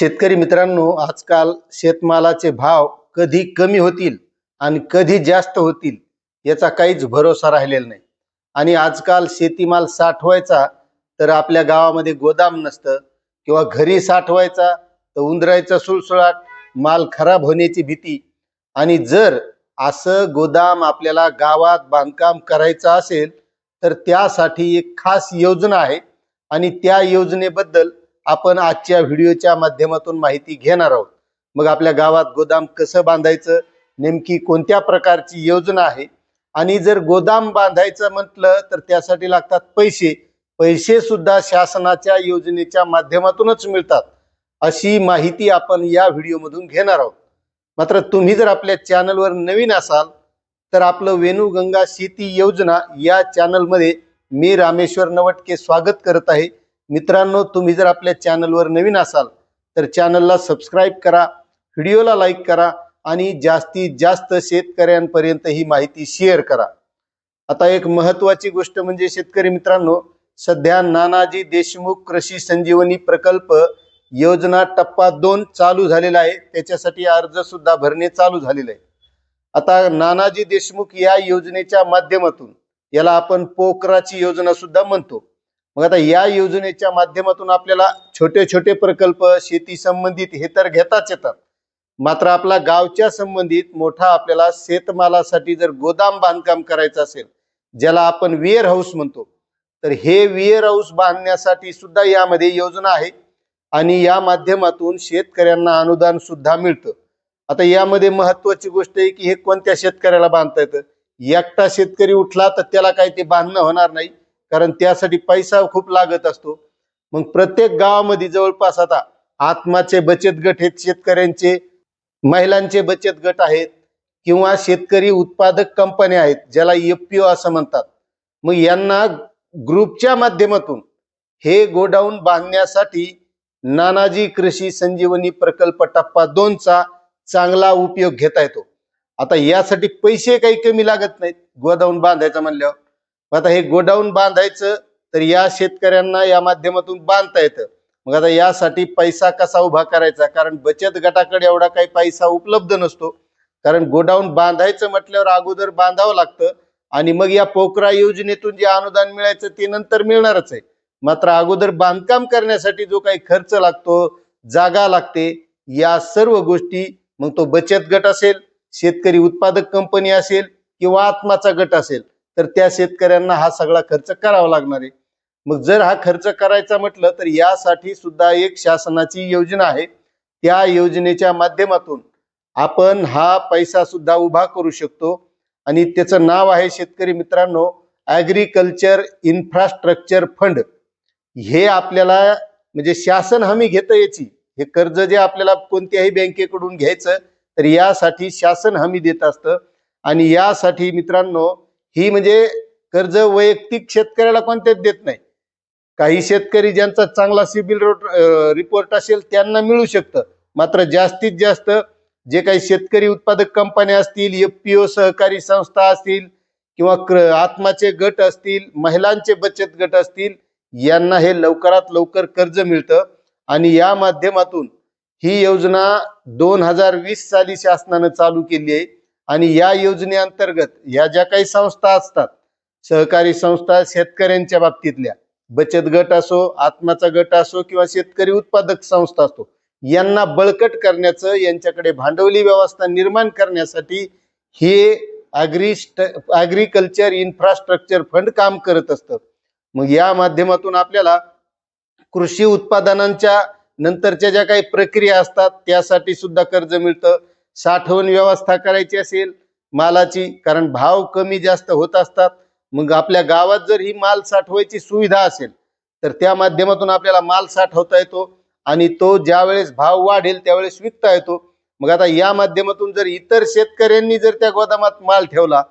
शेतकरी मित्रांनो आजकाल शेतमालाचे भाव कधी कमी होतील आणि कधी जास्त होतील याचा काहीच भरोसा राहिलेला नाही. आणि आजकाल शेतीमाल साठवायचा तर आपल्या गावामध्ये गोदाम नसतं किंवा घरी साठवायचा तर उंदरायचा सुळसुळाट माल खराब होण्याची भीती. आणि जर असं गोदाम आपल्याला गावात बांधकाम करायचं असेल तर त्यासाठी एक खास योजना आहे. आणि त्या योजनेबद्दल आपण आजच्या व्हिडिओच्या माध्यमातून माहिती घेणार आहोत. मग आपल्या गावात गोदाम कसं बांधायचं नेमकी कोणत्या प्रकारची योजना आहे? आणि जर गोदाम बांधायचं म्हटलं तर त्यासाठी लागतात पैसे. पैसे सुद्धा शासनाच्या योजनेच्या माध्यमातूनच मिळतात. अशी माहिती आपण या व्हिडिओमधून घेणार आहोत. मात्र तुम्ही जर आपल्या चॅनलवर नवीन असाल तर आपलं वेणुगंगा शेती योजना या चॅनलमध्ये मी रामेश्वर नवटके स्वागत करत आहे. मित्रांनो तुम्ही जर आपल्या चॅनलवर नवीन असाल तर चॅनलला सबस्क्राईब करा व्हिडिओला लाईक करा आणि जास्तीत जास्त शेतकऱ्यांपर्यंत ही माहिती शेअर करा. आता एक महत्वाची गोष्ट म्हणजे शेतकरी मित्रांनो सध्या नानाजी देशमुख कृषी संजीवनी प्रकल्प योजना टप्पा दोन चालू झालेला आहे. त्याच्यासाठी अर्ज सुद्धा भरणे चालू झालेले आहे. आता नानाजी देशमुख या योजनेच्या माध्यमातून याला आपण पोकराची योजना सुद्धा म्हणतो. मग आता या योजनेच्या माध्यमातून आपल्याला छोटे छोटे प्रकल्प शेती संबंधित हे तर घेताच येतात. मात्र आपला गावच्या संबंधित मोठा आपल्याला शेतमालासाठी जर गोदाम बांधकाम करायचं असेल ज्याला आपण विअर हाऊस म्हणतो तर हे विअर हाऊस बांधण्यासाठी सुद्धा यामध्ये योजना आहे. आणि या माध्यमातून शेतकऱ्यांना अनुदान सुद्धा मिळतं. आता यामध्ये महत्वाची गोष्ट आहे की हे कोणत्या शेतकऱ्याला बांधता येतं? एकटा शेतकरी उठला तर त्याला काही ते बांधणं होणार नाही. कारण त्यासाठी पैसा खूप लागत असतो. मग प्रत्येक गावामध्ये जवळपास आता आत्माचे बचत गट आहेत शेतकऱ्यांचे महिलांचे बचत गट आहेत किंवा शेतकरी उत्पादक कंपन्या आहेत ज्याला एफपीओ असं म्हणतात. मग यांना ग्रुपच्या माध्यमातून हे गोडाऊन बांधण्यासाठी नानाजी कृषी संजीवनी प्रकल्प टप्पा दोनचा चांगला उपयोग घेता येतो. आता यासाठी पैसे काही कमी लागत नाहीत गोडाऊन बांधायचं म्हणल्यावर. मग आता हे गोडाऊन बांधायचं तर या शेतकऱ्यांना या माध्यमातून बांधता येतं. मग आता यासाठी पैसा कसा उभा करायचा? कारण बचत गटाकडे एवढा काही पैसा उपलब्ध नसतो. कारण गोडाऊन बांधायचं म्हटल्यावर अगोदर बांधावं लागतं आणि मग या पोकरा योजनेतून जे अनुदान मिळायचं ते नंतर मिळणारच आहे. मात्र अगोदर बांधकाम करण्यासाठी जो काही खर्च लागतो जागा लागते या सर्व गोष्टी मग तो बचत गट असेल शेतकरी उत्पादक कंपनी असेल किंवा आत्माचा गट असेल तर त्या शेतकऱ्यांना हा सगळा खर्च करावा लागणार आहे. मग जर हा खर्च करायचा म्हटलं तर यासाठी सुद्धा एक शासनाची योजना आहे. त्या योजनेच्या माध्यमातून आपण हा पैसा सुद्धा उभा करू शकतो. आणि त्याचं नाव आहे शेतकरी मित्रांनो ॲग्रिकल्चर इन्फ्रास्ट्रक्चर फंड हे आपल्याला म्हणजे शासन हमी घेतं याची. हे कर्ज जे आपल्याला कोणत्याही बँकेकडून घ्यायचं तर यासाठी शासन हमी देत असतं. आणि यासाठी मित्रांनो ही म्हणजे कर्ज वैयक्तिक शेतकऱ्याला कोणत्याच देत नाही. काही शेतकरी ज्यांचा चांगला सिबिल रिपोर्ट असेल त्यांना मिळू शकतं. मात्र जास्तीत जास्त जे काही शेतकरी उत्पादक कंपन्या असतील एफपीओ सहकारी संस्था असतील किंवा आत्माचे गट असतील महिलांचे बचत गट असतील यांना हे लवकरात लवकर कर्ज मिळतं. आणि या माध्यमातून ही योजना दोन हजार वीस साली शासनानं चालू केली आहे. आणि या योजनेअंतर्गत या ज्या काही संस्था असतात सहकारी संस्था शेतकऱ्यांच्या बाबतीतल्या बचत गट असो आत्माचा गट असो किंवा शेतकरी उत्पादक संस्था असतो यांना बळकट करण्याचं यांच्याकडे भांडवली व्यवस्था निर्माण करण्यासाठी हे अग्री ॲग्रिकल्चर इन्फ्रास्ट्रक्चर फंड काम करत असतं. मग या माध्यमातून आपल्याला कृषी उत्पादनांच्या नंतरच्या ज्या काही प्रक्रिया असतात त्यासाठी सुद्धा कर्ज मिळतं. साठवण व्यवस्था करायची असेल मालाची कारण भाव कमी जास्त होत असतात. मग आपल्या गावात जर ही माल साठवायची सुविधा असेल तर त्या माध्यमातून आपल्याला माल साठवता येतो आणि तो ज्यावेळेस भाव वाढेल त्यावेळेस विकता येतो. मग आता या माध्यमातून जर इतर शेतकऱ्यांनी जर त्या गोदामात माल ठेवला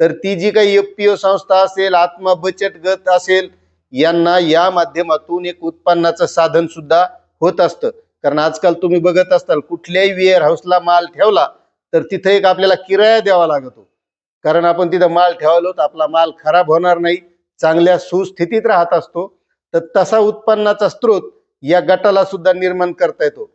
तर ती जी काही एफपीओ संस्था असेल आत्मा बचत गट असेल यांना या माध्यमातून एक उत्पन्नाचं साधन सुद्धा होत असतं. कारण आजकाल तुम्ही बघत असताल कुठल्याही वेअर हाऊसला माल ठेवला तर तिथे एक आपल्याला किराया द्यावा लागतो. कारण आपण तिथं माल ठेवलो तर आपला माल खराब होणार नाही चांगल्या सुस्थितीत राहत असतो. तर तसा उत्पन्नाचा स्रोत या गटाला सुद्धा निर्माण करता येतो.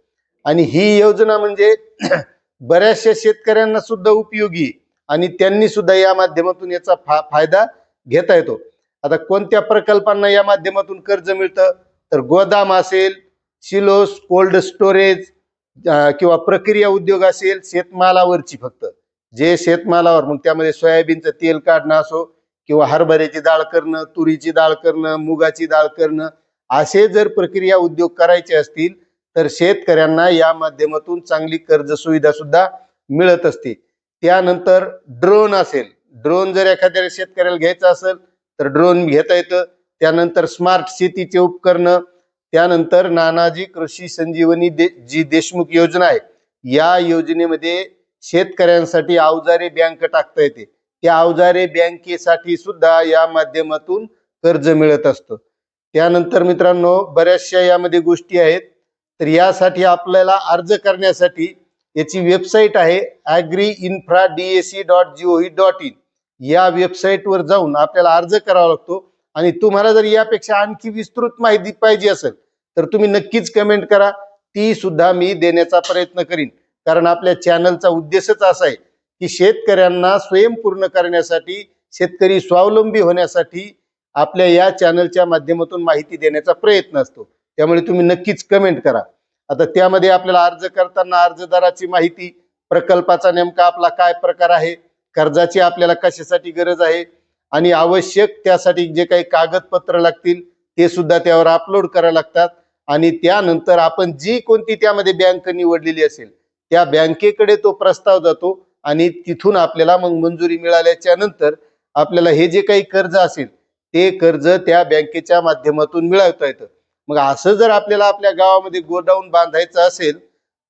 आणि ही योजना म्हणजे बऱ्याचशा शेतकऱ्यांना सुद्धा उपयोगी आणि त्यांनी सुद्धा या माध्यमातून याचा फा फायदा घेता येतो. आता कोणत्या प्रकल्पांना या माध्यमातून कर्ज मिळतं? तर गोदाम असेल सिलोस कोल्ड स्टोरेज किंवा प्रक्रिया उद्योग असेल शेतमालावरची फक्त. जे शेतमालावर मग त्यामध्ये सोयाबीनचं तेल काढणं असो किंवा हरभऱ्याची डाळ करणं तुरीची डाळ करणं मुगाची डाळ करणं असे जर प्रक्रिया उद्योग करायचे असतील तर शेतकऱ्यांना या माध्यमातून चांगली कर्ज सुविधा सुद्धा मिळत असते त्यानंतर ड्रोन असेल. ड्रोन जर एखाद्या शेतकऱ्याला घ्यायचं असेल तर ड्रोन घेता येतं. त्यानंतर स्मार्ट शेतीचे उपकरणं त्यानंतर नानाजी कृषी संजीवनी दे जी देशमुख योजना आहे या योजनेमध्ये शेतकऱ्यांसाठी अवजारे बँक टाकता येते. त्या अवजारे बँकेसाठी सुद्धा या माध्यमातून कर्ज मिळत असतं. त्यानंतर मित्रांनो बऱ्याचशा यामध्ये गोष्टी आहेत. तर यासाठी आपल्याला अर्ज करण्यासाठी याची वेबसाईट आहे agri infra D A C dot G O V dot in या वेबसाईटवर जाऊन आपल्याला अर्ज करावा लागतो. आणि तुम्हाला जर यापेक्षा आणखी विस्तृत माहिती पाहिजे असेल तर तुम्ही नक्कीच कमेंट करा. ती सुद्धा मी देण्याचा प्रयत्न करीन. कारण आपल्या चॅनलचा उद्देशच असा आहे की शेतकऱ्यांना स्वयंपूर्ण करण्यासाठी शेतकरी स्वावलंबी होण्यासाठी आपल्या या चॅनलच्या माध्यमातून माहिती देण्याचा प्रयत्न असतो. त्यामुळे तुम्ही नक्कीच कमेंट करा. आता त्यामध्ये आपल्याला अर्ज करताना अर्जदाराची माहिती प्रकल्पाचा नेमका आपला काय प्रकार आहे कर्जाची आपल्याला कशासाठी गरज आहे आणि आवश्यक त्यासाठी जे काही कागदपत्र लागतील ते सुद्धा त्यावर अपलोड करावे लागतात. आणि त्यानंतर आपण जी कोणती त्यामध्ये बँक निवडलेली असेल त्या बँकेकडे तो प्रस्ताव जातो आणि तिथून आपल्याला मग मंजुरी मिळाल्याच्या नंतर आपल्याला हे जे काही कर्ज असेल ते कर्ज त्या बँकेच्या माध्यमातून मिळवता येतं. मग असं जर आपल्याला आपल्या गावामध्ये गोडाऊन बांधायचं असेल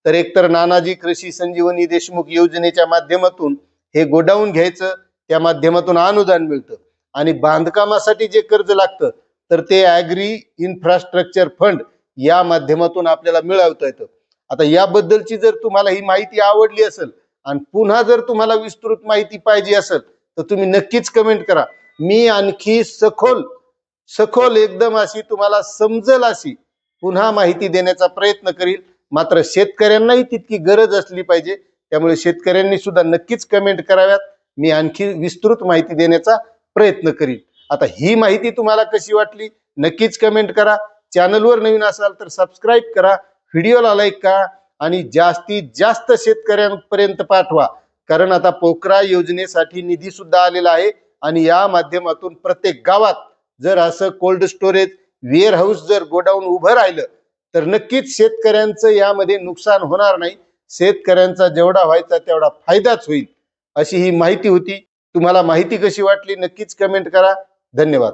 तर एकतर नानाजी कृषी संजीवनी देशमुख योजनेच्या माध्यमातून हे गोडाऊन घ्यायचं त्या माध्यमातून अनुदान मिळतं. आणि बांधकामासाठी जे कर्ज लागतं तर ते ॲग्री इन्फ्रास्ट्रक्चर फंड या माध्यमातून आपल्याला मिळवता येतं. आता याबद्दलची जर तुम्हाला ही माहिती आवडली असेल आणि पुन्हा जर तुम्हाला विस्तृत माहिती पाहिजे असेल तर तुम्ही नक्कीच कमेंट करा. मी आणखी सखोल सखोल एकदम अशी तुम्हाला समजल अशी पुन्हा माहिती देण्याचा प्रयत्न करील. मात्र शेतकऱ्यांनाही तितकी गरज असली पाहिजे. त्यामुळे शेतकऱ्यांनी सुद्धा नक्कीच कमेंट कराव्यात. मी आणखी विस्तृत माहिती देण्याचा प्रयत्न करीन. आता ही माहिती तुम्हाला कशी वाटली? नक्कीच कमेंट करा. चॅनलवर नवीन असाल तर सबस्क्राईब करा. व्हिडिओला लाईक करा आणि जास्तीत जास्त शेतकऱ्यांपर्यंत पाठवा. कारण आता पोखरा योजनेसाठी निधी सुद्धा आलेला आहे आणि या माध्यमातून प्रत्येक गावात जर असं कोल्ड स्टोरेज वेअर हाऊस जर गोडाऊन उभं राहिलं तर नक्कीच शेतकऱ्यांचं यामध्ये नुकसान होणार नाही. शेतकऱ्यांचा जेवढा व्हायचा तेवढा फायदाच होईल. अशी ही माहिती होती. तुम्हाला माहिती कशी वाटली नक्कीच कमेंट करा. धन्यवाद.